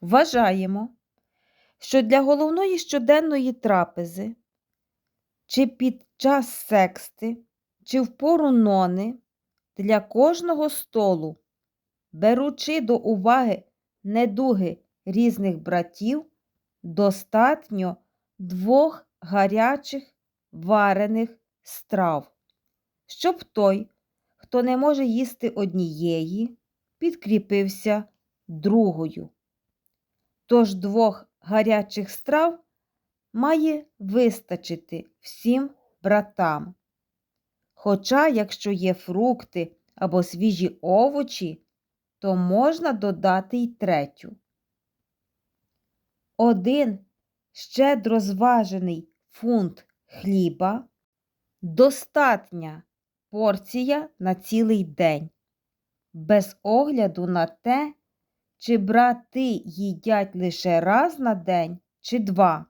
Вважаємо, що для головної щоденної трапези, чи під час сексти, чи в пору нони, для кожного столу, беручи до уваги недуги різних братів, достатньо двох гарячих варених страв, щоб той, хто не може їсти однієї, підкріпився другою. Тож двох гарячих страв має вистачити всім братам. Хоча, якщо є фрукти або свіжі овочі, то можна додати й третю. Один щедро зважений фунт хліба достатня порція на цілий день, без огляду на те, чи брати їдять лише раз на день чи два,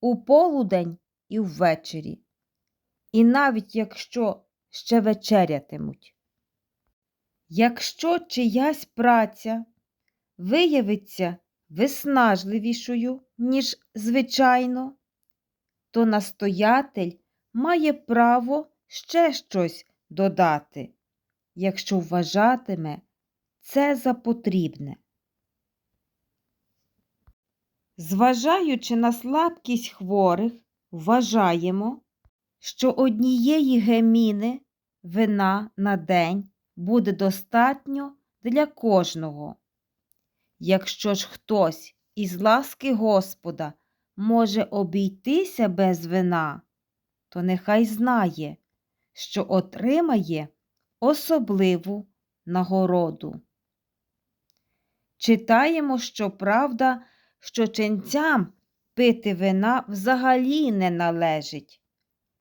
у полудень і ввечері, і навіть якщо ще вечерятимуть. Якщо чиясь праця виявиться виснажливішою, ніж звичайно, то настоятель має право ще щось додати, якщо вважатиме це за потрібне. Зважаючи на слабкість хворих, вважаємо, що однієї геміни вина на день буде достатньо для кожного. Якщо ж хтось із ласки Господа може обійтися без вина, то нехай знає, що отримає особливу нагороду. Читаємо, що правда, що ченцям пити вина взагалі не належить.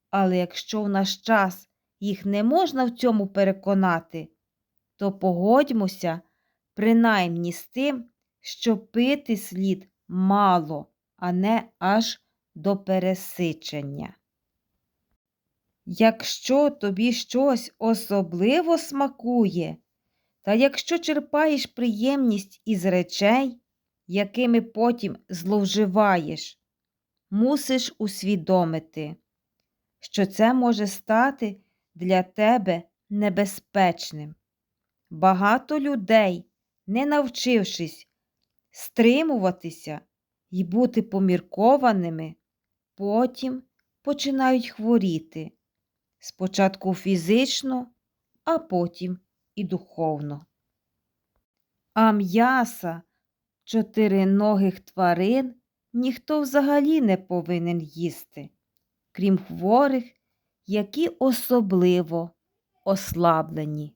Але якщо в наш час їх не можна в цьому переконати, то погодьмося принаймні з тим, що пити слід мало, а не аж до пересичення. Якщо тобі щось особливо смакує, та якщо черпаєш приємність із речей, якими потім зловживаєш, мусиш усвідомити, що це може стати для тебе небезпечним. Багато людей, не навчившись стримуватися і бути поміркованими, потім починають хворіти спочатку фізично, а потім і духовно. А м'яса чотириногих тварин ніхто взагалі не повинен їсти, крім хворих, які особливо ослаблені.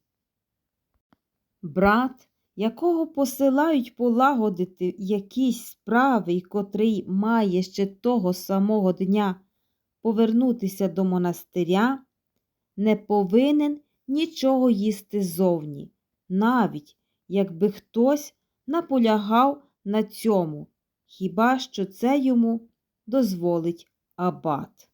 Брат, якого посилають полагодити якісь справи котрий має ще того самого дня повернутися до монастиря, не повинен нічого їсти зовні, навіть якби хтось наполягав на цьому, хіба що це йому дозволить абат.